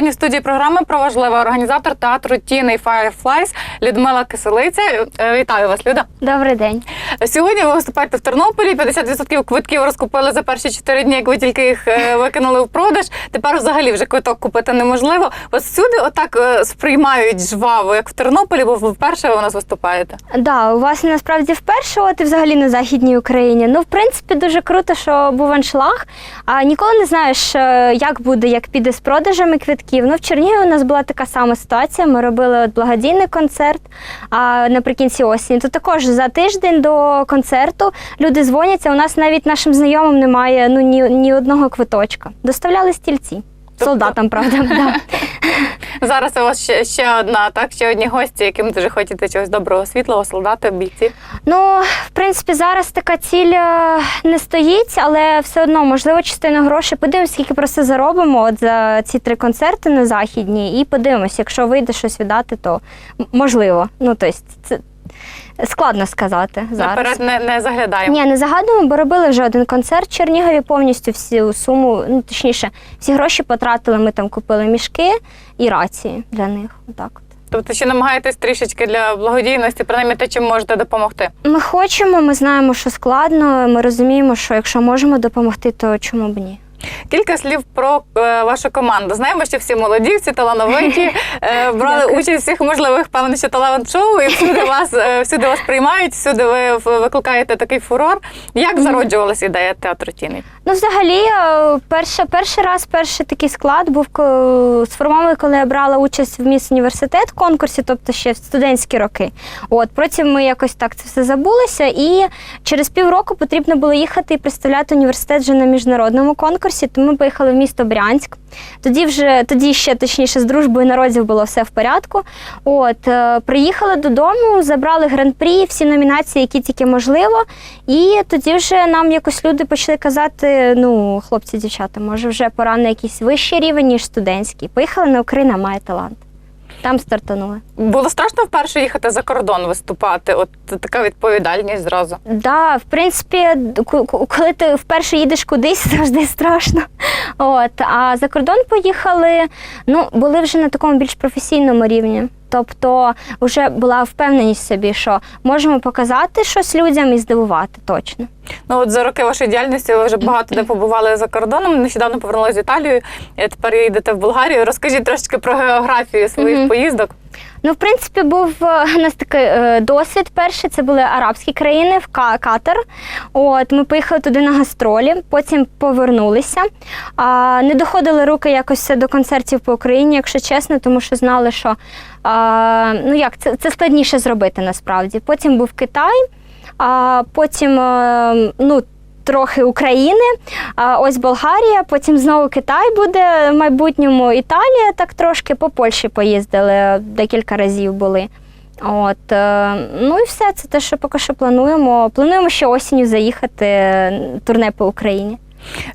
сьогодні в студії програми про важливе організатор театру Тіни Fireflies Людмила Киселиця. Е, Вітаю вас, Люда. Добрий день. Сьогодні ви виступаєте в Тернополі. 50% квитків розкупили за перші 4 дні, як ви тільки їх е, викинули в продаж. Тепер взагалі вже квиток купити неможливо. Вас всюди отак е, сприймають жваво, як в Тернополі, бо ви вперше у нас виступаєте. Да, у вас насправді вперше, от і взагалі на Західній Україні. Ну, в принципі, дуже круто, що був аншлаг. А ніколи не знаєш, як буде, як піде з продажами квитків. Ну, в Чернігові у нас була така сама ситуація. Ми робили от благодійний концерт а, наприкінці осені. То також за тиждень до концерту люди дзвоняться. У нас навіть нашим знайомим немає ну, ні, ні одного квиточка. Доставляли стільці. Солдатам, правда. Да. Зараз у вас ще, ще одна, так ще одні гості, яким дуже хочете чогось доброго, світлого, солдати, бійці. Ну, в принципі, зараз така ціль е, не стоїть, але все одно, можливо, частину грошей подивимося, скільки просто заробимо от за ці три концерти на західні, і подивимось, якщо вийде щось віддати, то можливо. Ну, тобто, це складно сказати зараз. Наперед не, не заглядаємо. Ні, не загадуємо, бо робили вже один концерт в Чернігові, повністю всю суму, ну точніше, всі гроші потратили. Ми там купили мішки і рації для них. Отак. от. Тобто ще намагаєтесь трішечки для благодійності, принаймні те, чим можете допомогти. Ми хочемо, ми знаємо, що складно. Ми розуміємо, що якщо можемо допомогти, то чому б ні? Кілька слів про е, вашу команду. Знаємо, що всі молоді, всі талановиті, е, брали Дякую. участь у всіх можливих певно, що талант-шоу, і всюди вас е, всюди вас приймають, всюди ви викликаєте такий фурор. Як зароджувалася ідея театру тіни? Ну, взагалі, е, перший раз, перший такий склад був сформований, коли я брала участь в міс університет конкурсі, тобто ще в студентські роки. От потім ми якось так це все забулося, і через півроку потрібно було їхати і представляти університет вже на міжнародному конкурсі. Тому ми поїхали в місто Брянськ. Тоді вже тоді ще точніше з дружбою народів було все в порядку. От е, приїхали додому, забрали гран-прі, всі номінації, які тільки можливо. І тоді вже нам якось люди почали казати: ну, хлопці, дівчата, може, вже пора на якийсь вищий рівень, ніж студентський. Поїхали на Україна має талант. Там стартанули. Було страшно вперше їхати за кордон виступати. От така відповідальність зразу. Да, в принципі, коли ти вперше їдеш кудись, завжди страшно. От, а за кордон поїхали, ну, були вже на такому більш професійному рівні. Тобто вже була впевненість в собі, що можемо показати щось людям і здивувати точно. Ну от за роки вашої діяльності ви вже багато де побували за кордоном. Нещодавно повернулися з Італії. Тепер їдете в Болгарію. Розкажіть трошки про географію своїх поїздок. Ну, в принципі, був е, у нас такий е, досвід. Перший це були арабські країни в Ка- Катар. От ми поїхали туди на гастролі, потім повернулися. А, не доходили руки якось до концертів по Україні, якщо чесно, тому що знали, що а, ну як це, це складніше зробити насправді. Потім був Китай, а потім е, ну. Трохи України, ось Болгарія, потім знову Китай буде в майбутньому Італія, так трошки по Польщі поїздили, декілька разів були. От, е, ну і все, це те, що поки що плануємо. Плануємо ще осінню заїхати турне по Україні.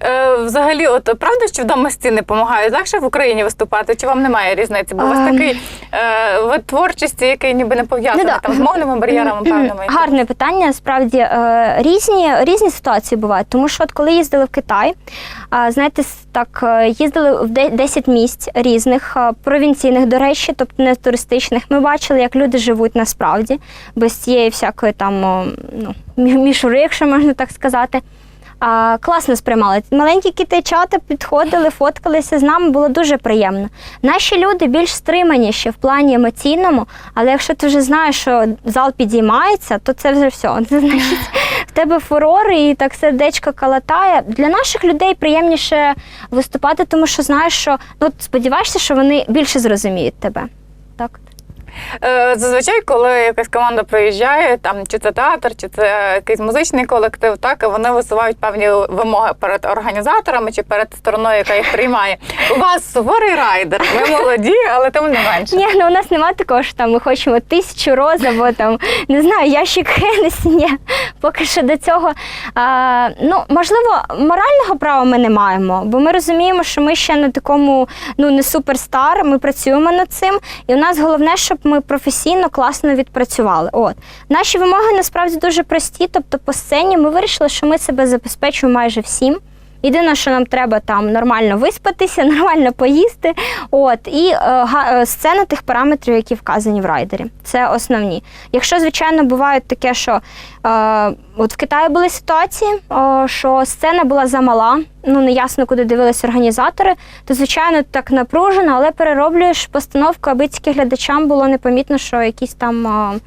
Е, взагалі, от правда, що вдома стіни допомагають легше в Україні виступати? Чи вам немає різниці? Бо у вас Ем. такий е, вид творчості, який ніби не пов'язаний Ну да. там з мовними бар'єрами, певними. Гарне питання. Справді е, різні, різні ситуації бувають. Тому що от коли їздили в Китай, а, знаєте, с- так е, їздили в де- 10 місць різних, е, провінційних, до речі, тобто не туристичних. Ми бачили, як люди живуть насправді, без цієї всякої там о, ну, мі- мішури, якщо можна так сказати. А, класно сприймали. Маленькі китайчата підходили, фоткалися з нами, було дуже приємно. Наші люди більш стриманіші в плані емоційному, але якщо ти вже знаєш, що зал підіймається, то це вже все. Це значить, в тебе фурор і так сердечко калатає. Для наших людей приємніше виступати, тому що знаєш, що ну сподіваєшся, що вони більше зрозуміють тебе. Так. Е, зазвичай, коли якась команда приїжджає, там чи це театр, чи це якийсь музичний колектив, так вони висувають певні вимоги перед організаторами чи перед стороною, яка їх приймає. У вас суворий райдер, ви молоді, але тим не менше. Ні, ну у нас немає такого, що там ми хочемо тисячу роз або там не знаю, ящик Хенесі. Ні, поки що до цього. А, ну, можливо, морального права ми не маємо, бо ми розуміємо, що ми ще на такому ну не суперстар. Ми працюємо над цим, і у нас головне, щоб ми професійно класно відпрацювали. От наші вимоги насправді дуже прості. Тобто, по сцені ми вирішили, що ми себе забезпечуємо майже всім. Єдине, що нам треба там нормально виспатися, нормально поїсти. От і е, е, сцена тих параметрів, які вказані в райдері. Це основні. Якщо, звичайно, буває таке, що е, от в Китаї були ситуації, о, що сцена була замала, ну неясно, куди дивились організатори, то звичайно так напружено, але перероблюєш постановку, аби тільки глядачам було непомітно, що якісь там. е,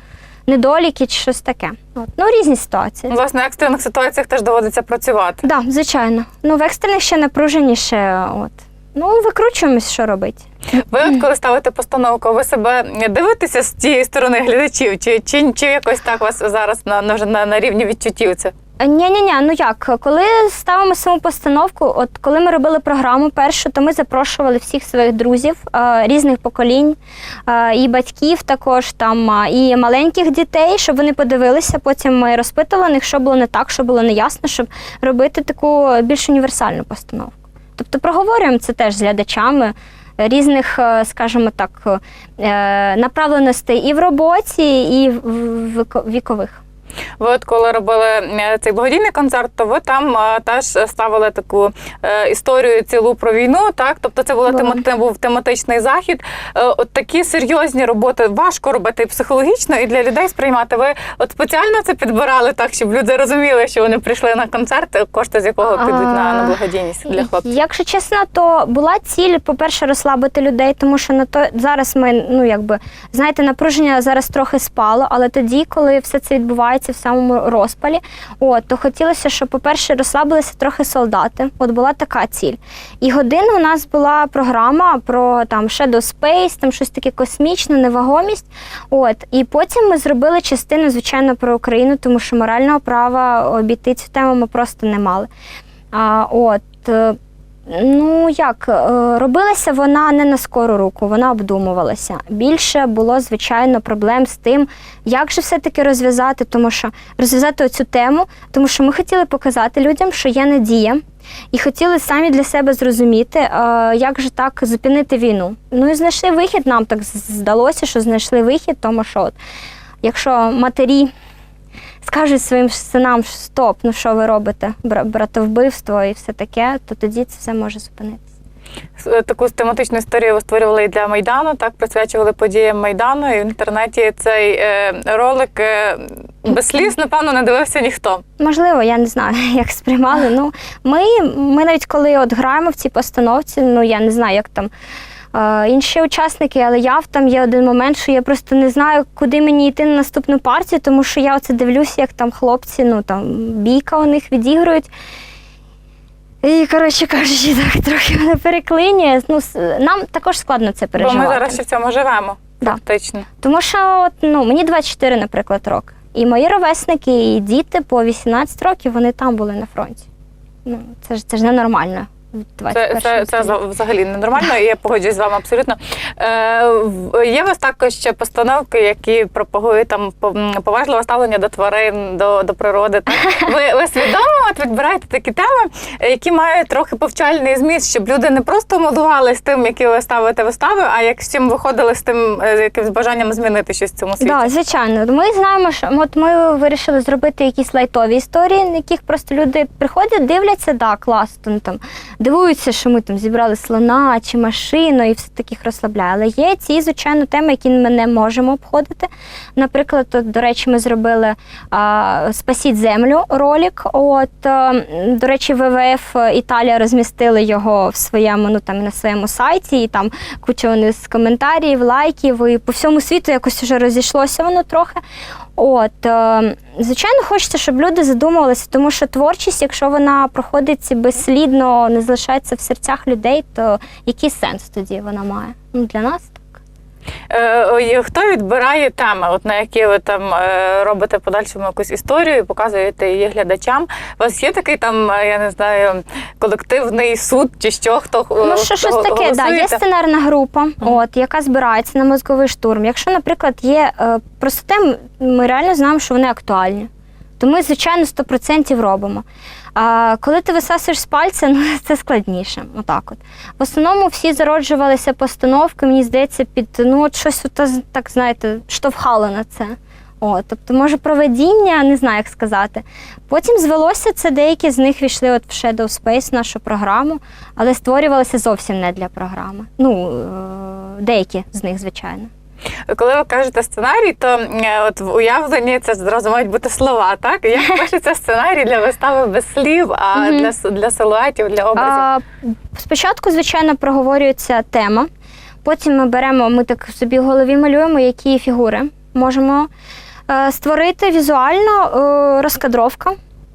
Недоліки чи щось таке. От. Ну, різні ситуації. Власне, в екстрених ситуаціях теж доводиться працювати. Так, да, звичайно. Ну, в екстрених ще напруженіше. От. Ну, викручуємось, що робити. Ви от коли ставите постановку, ви себе дивитеся з тієї сторони глядачів, чи, чи, чи якось так у вас зараз на, на, на рівні відчуттів це? Ні, ні, ні, ну як, коли ставимо саму постановку, от коли ми робили програму першу, то ми запрошували всіх своїх друзів е, різних поколінь, е, і батьків також там, е, і маленьких дітей, щоб вони подивилися. Потім ми розпитували них, що було не так, що було неясно, щоб робити таку більш універсальну постановку. Тобто проговорюємо це теж з глядачами різних, скажімо так, направленостей і в роботі, і в в віко- вікових. Ви от коли робили цей благодійний концерт, то ви там теж ставили таку е, історію цілу про війну, так? Тобто це була тема, тем- був тематичний захід. Е, От такі серйозні роботи важко робити психологічно, і для людей сприймати. Ви от спеціально це підбирали так, щоб люди розуміли, що вони прийшли на концерт, кошти з якого підуть на, на благодійність для хлопців. Якщо чесно, то була ціль, по-перше, розслабити людей, тому що на то зараз ми, ну якби знаєте, напруження зараз трохи спало, але тоді, коли все це відбувається в самому розпалі, от то хотілося, щоб, по-перше, розслабилися трохи солдати. От була така ціль. І годину у нас була програма про там Shadow Space, там щось таке космічне, невагомість. От і потім ми зробили частину, звичайно, про Україну, тому що морального права обійти цю тему ми просто не мали. А, от. Ну як е, робилася вона не на скору руку, вона обдумувалася. Більше було звичайно проблем з тим, як же все-таки розв'язати, тому що розв'язати цю тему, тому що ми хотіли показати людям, що є надія, і хотіли самі для себе зрозуміти, е, як же так зупинити війну. Ну і знайшли вихід. Нам так здалося, що знайшли вихід, тому що от, якщо матері скажуть своїм синам, що стоп, ну що ви робите, братовбивство і все таке, то тоді це все може зупинитися. Таку тематичну історію ви створювали і для Майдану, так присвячували подіям Майдану. І в інтернеті цей е, ролик е, без сліз, напевно, не дивився ніхто. Можливо, я не знаю, як сприймали. Ну, ми, ми навіть коли от граємо в цій постановці, ну я не знаю, як там. Інші учасники, але я в там є один момент, що я просто не знаю, куди мені йти на наступну партію, тому що я оце дивлюся, як там хлопці, ну там бійка у них відігрують. І, коротше кажучи, так трохи мене переклинює. Ну, нам також складно це Бо переживати. ми зараз ще в цьому живемо. Да. Фактично. Тому що от, ну, мені 24, наприклад, роки. І мої ровесники, і діти по 18 років, вони там були на фронті. Ну, це ж це ж ненормально. Це, це, це взагалі ненормально, і я погоджуюсь з вами абсолютно. Е, є у вас також ще постановки, які пропагують там поважливе ставлення до тварин, до, до природи. Так? Ви, ви свідомо от відбираєте такі теми, які мають трохи повчальний зміст, щоб люди не просто молувалися тим, які ви ставите вистави, а як з чим виходили з тим е, з бажанням змінити щось в цьому світі. Да, звичайно. Ми знаємо, що от ми вирішили зробити якісь лайтові історії, на яких просто люди приходять, дивляться, да, класно, там, дивуються, що ми там зібрали слона чи машину і все таких розслабляє. Але є ці, звичайно, теми, які ми не можемо обходити. Наприклад, от, до речі, ми зробили а, Спасіть землю ролик. От, е, до речі, ВВФ Італія розмістили його в своєму, ну там на своєму сайті, і там куча вони з коментарів, лайків, і по всьому світу якось вже розійшлося воно трохи. От, е, звичайно, хочеться, щоб люди задумувалися, тому що творчість, якщо вона проходить безслідно, не залишається в серцях людей, то який сенс тоді вона має? Ну, для нас так. Е, Хто відбирає теми, от на які ви там е, робите подальшому якусь історію, і показуєте її глядачам? У вас є такий там, е, я не знаю, колективний суд чи що? Хто Ну, що щось таке, да, є сценарна група, от, яка збирається на мозковий штурм. Якщо, наприклад, є е, просто тем, ми реально знаємо, що вони актуальні, то ми, звичайно, 100% робимо. А коли ти висасуєш з пальця, ну це складніше. Отак от. В основному всі зароджувалися постановки, мені здається, під ну от щось так, знаєте, штовхало на це. О, тобто, може, проведіння, не знаю, як сказати. Потім звелося це, деякі з них війшли от в Shadow Space, нашу програму, але створювалися зовсім не для програми. Ну, е, деякі з них, звичайно. Коли ви кажете сценарій, то е, от в уявленні це зразу мають бути слова, так? Як пишеться сценарій для вистави без слів, а для, для силуетів, для образів? А, спочатку, звичайно, проговорюється тема. Потім ми беремо, ми так собі в голові малюємо, які фігури можемо е, створити візуально е, розкадровка.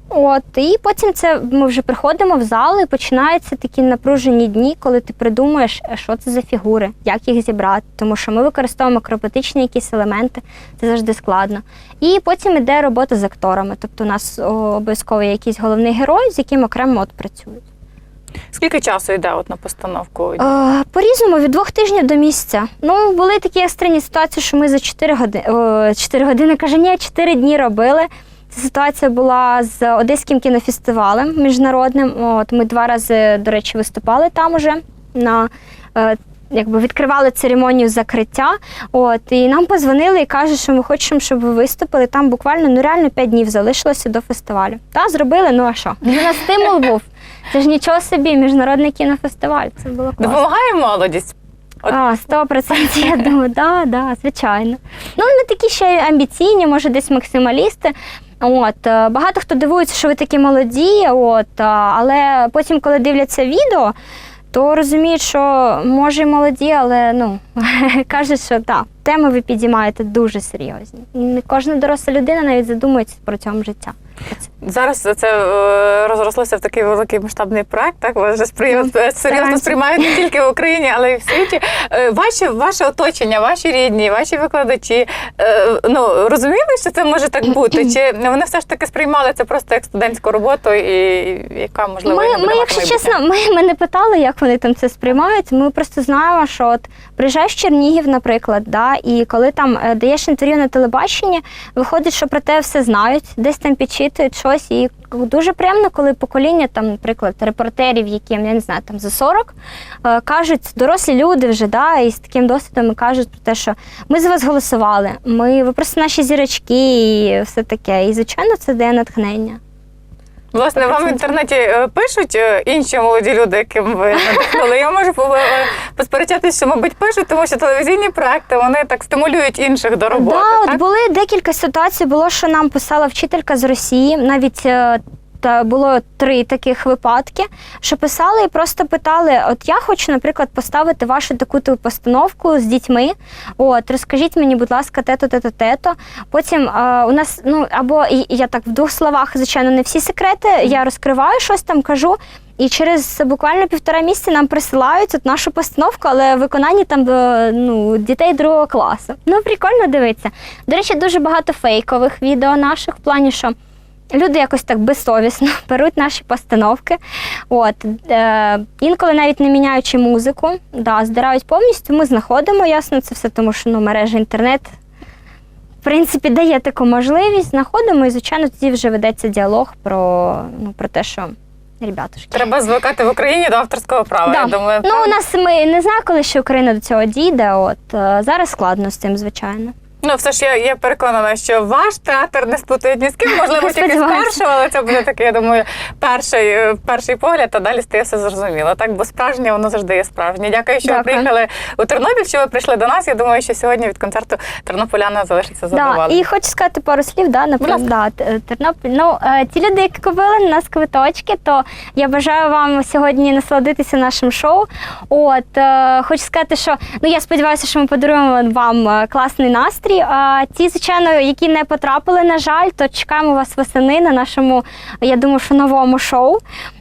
От, і потім це ми вже приходимо в зал і починаються такі напружені дні, коли ти придумаєш, е, що це за фігури, як їх зібрати. Тому що ми використовуємо акробатичні якісь елементи, це завжди складно. І потім іде робота з акторами. Тобто у нас обов'язково є якийсь головний герой, з яким окремо от працюють. Скільки часу йде от на постановку? Е, По-різному, від двох тижнів до місяця. Ну, були такі екстрені ситуації, що ми за 4 години, 4 години, каже, ні, 4 дні робили. Ця ситуація була з Одеським кінофестивалем міжнародним. От, ми два рази, до речі, виступали там уже на. е, Якби відкривали церемонію закриття, от і нам позвонили і кажуть, що ми хочемо, щоб ви виступили. Там буквально ну реально 5 днів залишилося до фестивалю. Та зробили, ну а що? Для нас стимул був. Це ж нічого собі, міжнародний кінофестиваль. Це було класно. Допомагає молодість? Сто процентів, я думаю, да, да, звичайно. Ну, вони такі ще амбіційні, може, десь максималісти. От, е, багато хто дивується, що ви такі молоді, от, але потім, коли дивляться відео, то розуміють, що може і молоді, але ну, кажуть, що так, теми ви підіймаєте дуже серйозні. Не кожна доросла людина навіть задумується про цьому життя. Зараз це е, розрослося в такий великий масштабний проект. Так ви вже серйозно сприймають не тільки в Україні, але й в світі. Е, Ваші ваше оточення, ваші рідні, ваші викладачі е, ну розуміли, що це може так бути? Чи вони все ж таки сприймали це просто як студентську роботу, і яка можливо не Ми, ми якщо чесно, ми, ми не питали, як вони там це сприймають. Ми просто знаємо, що от приїжджаєш Чернігів, наприклад, да, і коли там е, даєш інтерв'ю на телебаченні, виходить, що про те все знають, десь там підчитують щось. І дуже приємно, коли покоління, там, наприклад, репортерів, яким я не знаю, там за 40, е, кажуть, дорослі люди вже да, і з таким досвідом кажуть про те, що ми за вас голосували, ми ви просто наші зірочки і все таке. І звичайно, це дає натхнення. Власне, вам в інтернеті е, пишуть е, інші молоді люди, яким ви надихнули. Я можу е, посперечатися, що, мабуть, пишуть, тому що телевізійні проекти вони так стимулюють інших до роботи. Да, от були декілька ситуацій. Було, що нам писала вчителька з Росії, навіть. Було три таких випадки, що писали і просто питали: от я хочу, наприклад, поставити вашу таку постановку з дітьми. От, розкажіть мені, будь ласка, тето, тето, тето. Потім е, у нас, ну або я так в двох словах, звичайно, не всі секрети. Я розкриваю щось там, кажу. І через буквально півтора місяця нам присилають от нашу постановку, але в виконанні там е, ну, дітей другого класу. Ну, прикольно дивитися. До речі, дуже багато фейкових відео наших в плані, що люди якось так безсовісно беруть наші постановки. От, е, інколи навіть не міняючи музику, да, здирають повністю. Ми знаходимо, ясно, це все, тому що ну, мережа інтернет. В принципі, дає таку можливість, знаходимо, і, звичайно, тоді вже ведеться діалог про, ну, про те, що ребятушки. Треба звикати в Україні до авторського права. Да. Я думаю, Ну, у нас ми не знаю, коли ще Україна до цього дійде. От е, зараз складно з цим, звичайно. Ну, все ж я, я переконана, що ваш театр не спутають ні з ким, можливо, тільки з першого, але це буде такий, я думаю, перший, е, перший погляд, а далі стає все зрозуміло. Так, бо справжнє воно завжди є справжнє. Дякую, що ви приїхали у Тернопіль, що ви прийшли до нас. Я думаю, що сьогодні від концерту тернополяна залишиться Да, і хочу сказати пару слів, да, наприклад, да, Тернопіль. Ну, е, ті люди, які купили на нас квиточки, то я бажаю вам сьогодні насолодитися нашим шоу. От, е, хочу сказати, що ну я сподіваюся, що ми подаруємо вам класний настрій. А ті, звичайно, які не потрапили, на жаль, то чекаємо вас восени на нашому, я думаю, що новому шоу.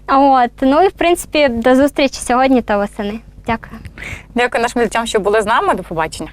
От, ну і в принципі, до зустрічі сьогодні та восени. Дякую. Дякую нашим дітям, що були з нами. До побачення.